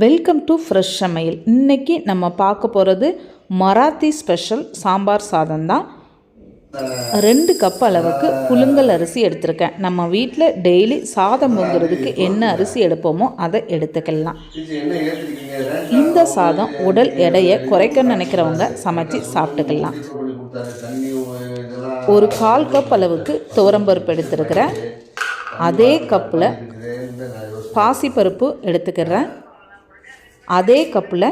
Welcome to fresh சமையல் இன்றைக்கி நம்ம பார்க்க போகிறது மராத்தி ஸ்பெஷல் சாம்பார் சாதம் தான். ரெண்டு கப் அளவுக்கு புழுங்கல் அரிசி எடுத்திருக்கேன். நம்ம வீட்டில் டெய்லி சாதம் பொங்குறதுக்கு என்ன அரிசி எடுப்போமோ அதை எடுத்துக்கலாம். இந்த சாதம் உடல் எடையை குறைக்க நினைக்கிறவங்க சமைச்சு சாப்பிட்டுக்கலாம். ஒரு கால் கப் அளவுக்கு துவரம்பருப்பு எடுத்துருக்கிறேன். அதே கப்பில் பாசிப்பருப்பு எடுத்துக்கிறேன். அதே கப்பில்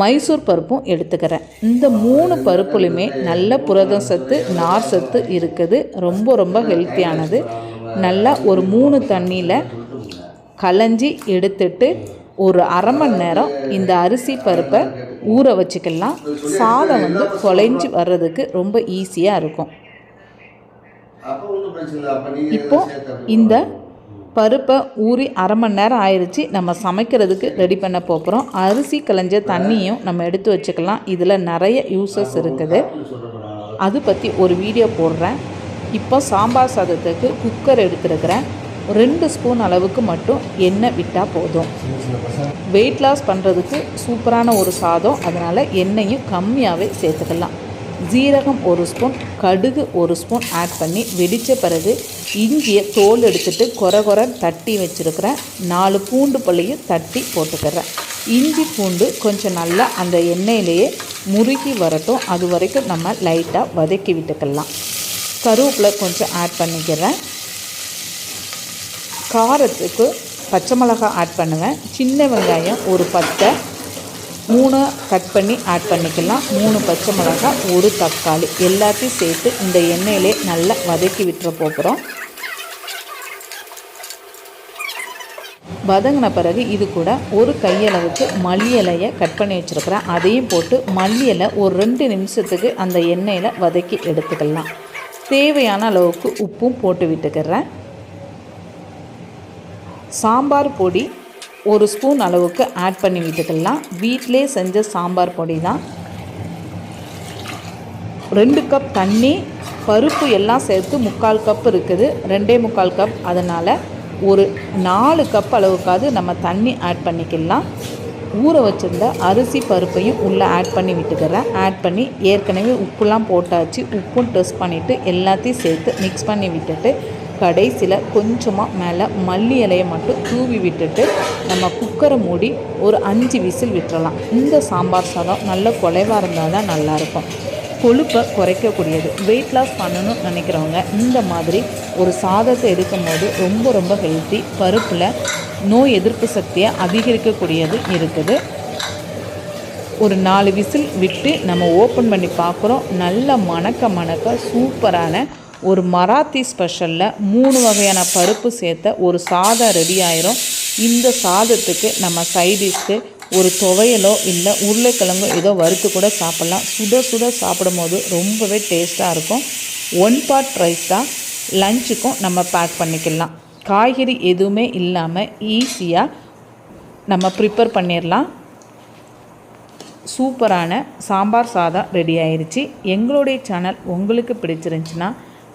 மைசூர் பருப்பும் எடுத்துக்கிறேன். இந்த மூணு பருப்புலையுமே நல்ல புரத சத்து நார் சத்து இருக்குது. ரொம்ப ரொம்ப ஹெல்த்தியானது நல்லா ஒரு மூணு தண்ணியில் கலைஞ்சி எடுத்துட்டு ஒரு அரை மணி நேரம் இந்த அரிசி பருப்பை ஊற வச்சுக்கலாம். சாதம் வந்து குலைஞ்சி வர்றதுக்கு ரொம்ப ஈஸியாக இருக்கும். இப்போ இந்த பருப்பை ஊறி அரை மணி நேரம் ஆயிடுச்சு நம்ம சமைக்கிறதுக்கு ரெடி பண்ண போகிறோம் அரிசி களைஞ்ச தண்ணியும் நம்ம எடுத்து வச்சுக்கலாம். இதில் நிறைய யூசஸ் இருக்குது. அது பற்றி ஒரு வீடியோ போடுறேன். இப்போ சாம்பார் சாதத்துக்கு குக்கர் எடுத்துருக்கிறேன். ரெண்டு ஸ்பூன் அளவுக்கு மட்டும் எண்ணெய் விட்டால் போதும். வெயிட் லாஸ் பண்ணுறதுக்கு சூப்பரான ஒரு சாதம். அதனால் எண்ணெயும் கம்மியாகவே சேர்த்துக்கலாம். ஜீரகம் ஒரு ஸ்பூன் கடுகு ஒரு ஸ்பூன் ஆட் பண்ணி வெடித்த பிறகு இஞ்சியை தோல் எடுத்துட்டு கொர கொர தட்டி வச்சுருக்கிறேன். நாலு பூண்டு பள்ளியும் தட்டி போட்டுக்கிறேன். இஞ்சி பூண்டு கொஞ்சம் நல்லா அந்த எண்ணெயிலேயே முறுகி வரட்டும். அது வரைக்கும் நம்ம லைட்டாக வதக்கி விட்டுக்கலாம். கருவேப்பிலை கொஞ்சம் ஆட் பண்ணிக்கிறேன். காரத்துக்கு பச்சை மிளகாய் ஆட் பண்ணுவேன். சின்ன வெங்காயம் ஒரு பத்தை மூணு கட் பண்ணி ஆட் பண்ணிக்கலாம். மூணு பச்சை மிளகாய் ஒரு தக்காளி. எல்லாத்தையும் சேர்த்து இந்த எண்ணெயிலே நல்லா வதக்கி விட்டுற போகிறோம். வதங்கின பிறகு இது கூட ஒரு கையளவுக்கு மல்லி இலையை கட் பண்ணி வச்சுருக்கிறேன். அதையும் போட்டு மல்லி இலை ஒரு ரெண்டு நிமிஷத்துக்கு அந்த எண்ணெயில் வதக்கி எடுத்துக்கலாம். தேவையான அளவுக்கு உப்பும் போட்டு விட்டுக்கிறேன். சாம்பார் பொடி ஒரு ஸ்பூன் அளவுக்கு ஆட் பண்ணி விட்டுக்கலாம். வீட்டிலே செஞ்ச சாம்பார் பொடி தான் ரெண்டு கப் தண்ணி பருப்பு எல்லாம் சேர்த்து முக்கால் கப் இருக்குது. ரெண்டே முக்கால் கப் அதனால் ஒரு நாலு கப் அளவுக்காவது நம்ம தண்ணி ஆட் பண்ணிக்கலாம். ஊற வச்சுருந்த அரிசி பருப்பையும் உள்ளே ஆட் பண்ணி விட்டுக்கிறேன். ஆட் பண்ணி ஏற்கனவே உப்புலாம் போட்டாச்சு. உப்பும் டெஸ்ட் பண்ணிவிட்டு எல்லாத்தையும் சேர்த்து மிக்ஸ் பண்ணி விட்டுட்டு கடைசியில் கொஞ்சமாக மேலே மல்லி இலையை மட்டும் தூவி விட்டுட்டு நம்ம குக்கரை மூடி ஒரு அஞ்சு விசில் விட்டுறலாம். இந்த சாம்பார் சாதம் நல்ல குலைவாக இருந்தால் தான் நல்லாயிருக்கும் கொழுப்பை குறைக்கக்கூடியது. வெயிட் லாஸ் பண்ணணும்னு நினைக்கிறவங்க இந்த மாதிரி ஒரு சாதத்தை எடுக்கும்போது ரொம்ப ரொம்ப ஹெல்த்தி பருப்பில் நோய் எதிர்ப்பு சக்தியை அதிகரிக்கக்கூடியது இருக்குது. ஒரு நாலு விசில் விட்டு நம்ம ஓப்பன் பண்ணி பார்க்குறோம். நல்ல மணக்க மணக்க சூப்பரான ஒரு மராத்தி ஸ்பெஷலில் மூணு வகையான பருப்பு சேர்த்த ஒரு சாதம் ரெடி ஆயிரும். இந்த சாதத்துக்கு நம்ம சைடிஷ்க்கு ஒரு துவையலோ இல்லை உருளைக்கிழங்கோ ஏதோ வறுத்து கூட சாப்பிட்லாம். சுட சுட சாப்பிடும் போது ரொம்பவே டேஸ்ட்டாக இருக்கும். ஒன் பார்ட் ரைஸ் தான். லஞ்சுக்கும் நம்ம பேக் பண்ணிக்கலாம். காய்கறி எதுவுமே இல்லாமல் ஈஸியாக நம்ம ப்ரிப்பேர் பண்ணிடலாம் சூப்பரான சாம்பார் சாதம் ரெடி ஆயிடுச்சு எங்களுடைய சேனல் உங்களுக்கு பிடிச்சிருந்துச்சின்னா